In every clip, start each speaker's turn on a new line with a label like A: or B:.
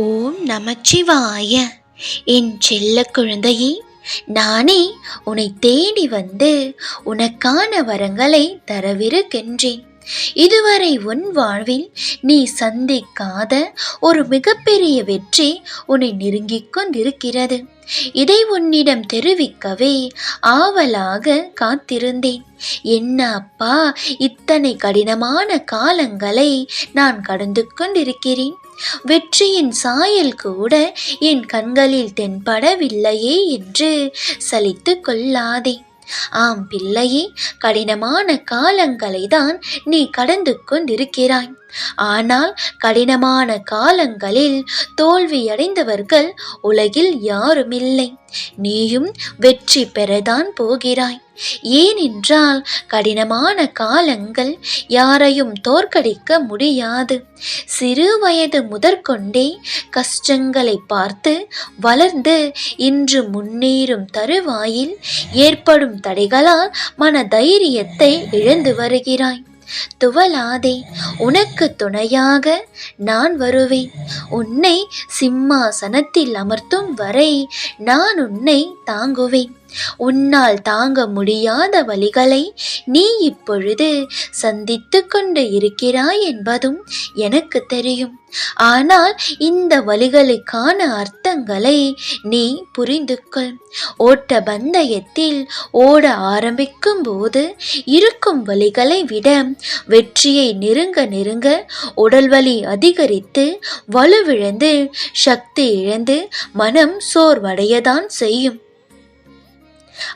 A: ஓம் நமச்சிவாய. என் செல்ல குழந்தையே நானே உன்னை தேடி வந்து உனக்கான வரங்களை தரவிருக்கின்றேன். இதுவரை உன் வாழ்வில் நீ சந்திக்காத ஒரு மிகப்பெரிய வெற்றி உன்னை நெருங்கிக் கொண்டிருக்கிறது. இதை உன்னிடம் தெரிவிக்கவே ஆவலாக காத்திருந்தேன். என்ன அப்பா இத்தனை கடினமான காலங்களை நான் கடந்து கொண்டிருக்கிறேன். வெற்றியின் சாயல் கூட என் கண்களில் தென்படவில்லையே என்று சலித்து கொள்ளாதே. ஆம் பிள்ளையே கடினமான காலங்களை தான் நீ கடந்து கொண்டிருக்கிறாய். ஆனால் கடினமான காலங்களில் தோல்வியடைந்தவர்கள் உலகில் யாருமில்லை. நீயும் வெற்றி பெறதான் போகிறாய். ஏனென்றால் கடினமான காலங்கள் யாரையும் தோற்கடிக்க முடியாது. சிறு வயது முதற்கொண்டே கஷ்டங்களை பார்த்து வளர்ந்து இன்று முன்னேறும் தருவாயில் ஏற்படும் தடைகளால் மன தைரியத்தை இழந்து வருகிறாய். துவலாதே உனக்கு துணையாக நான் வருவேன். உன்னை சிம்மாசனத்தில் அமர்த்தும் வரை நான் உன்னை தாங்குவேன். உன்னால் தாங்க முடியாத வழிகளை நீ இப்பொழுது சந்தித்து கொண்டு இருக்கிறாய் என்பதும் எனக்கு தெரியும். ஆனால் இந்த வழிகளுக்கான அர்த்தங்களை நீ புரிந்து கொள் ஓட்ட பந்தயத்தில் ஓட ஆரம்பிக்கும் போது இருக்கும் வழிகளை விட வெற்றியை நெருங்க நெருங்க உடல் வலி அதிகரித்து வலுவிழந்து சக்தி இழந்து மனம் சோர்வடையதான் செய்யும்.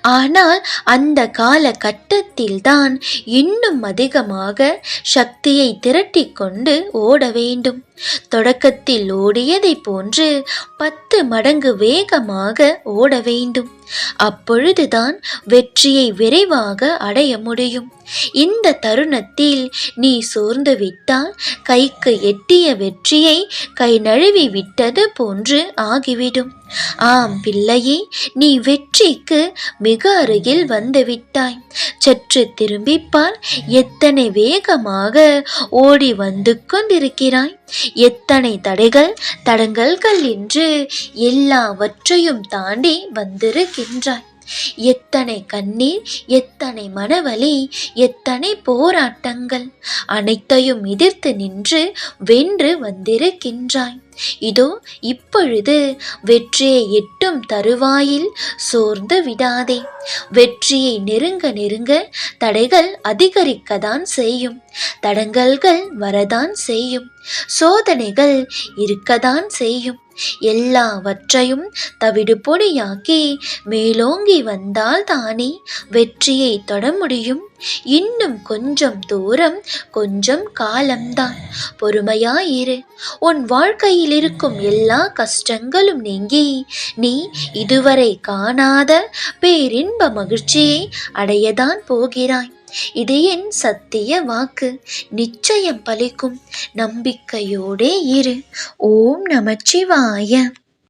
A: ஆனால் அந்த கால கட்டத்தில்தான் இன்னும் அதிகமாக சக்தியை திரட்டி கொண்டு ஓட வேண்டும். தொடக்கத்தில் ஓடியதை போன்று பத்து மடங்கு வேகமாக ஓட வேண்டும். அப்பொழுதுதான் வெற்றியை விரைவாக அடைய முடியும். இந்த தருணத்தில் நீ சோர்ந்து விட்டால் கைக்கு எட்டிய வெற்றியை கை நழுவி விட்டது போன்று ஆகிவிடும். ஆம் பிள்ளையே நீ வெற்றிக்கு மிக அருகில் வந்துவிட்டாய் சற்று திரும்பிப்பார் எத்தனை வேகமாக ஓடி வந்து கொண்டிருக்கிறாய்? எத்தனை தடைகள் தடங்கல்கள் என்று எல்லாவற்றையும் தாண்டி வந்திருக்கின்றாய். எத்தனை கண்ணீர் எத்தனை மனவலி எத்தனை போராட்டங்கள் அனைத்தையும் எதிர்த்து நின்று வென்று வந்திருக்கின்றாய். இதோ இப்பொழுது வெற்றியை எட்டும் தருவாயில் சோர்ந்து விடாதே. வெற்றியை நெருங்க நெருங்க தடைகள் அதிகரிக்கதான் செய்யும். தடங்கல்கள் வரதான் செய்யும். சோதனைகள் இருக்கதான் செய்யும். எல்லாவற்றையும் தவிடு பொடியாக்கி மேலோங்கி வந்தால் தானே வெற்றியை தொட முடியும். இன்னும் கொஞ்சம் தூரம் கொஞ்சம் காலம்தான். பொறுமையாயிரு. உன் வாழ்க்கையில் இருக்கும் எல்லா கஷ்டங்களும் நீங்கி நீ இதுவரை காணாத பேரின்ப மகிழ்ச்சியை அடையதான் போகிறாய். இது என் சத்திய வாக்கு. நிச்சயம் பலிக்கும். நம்பிக்கையோடே இரு. ஓம் நமச்சிவாய.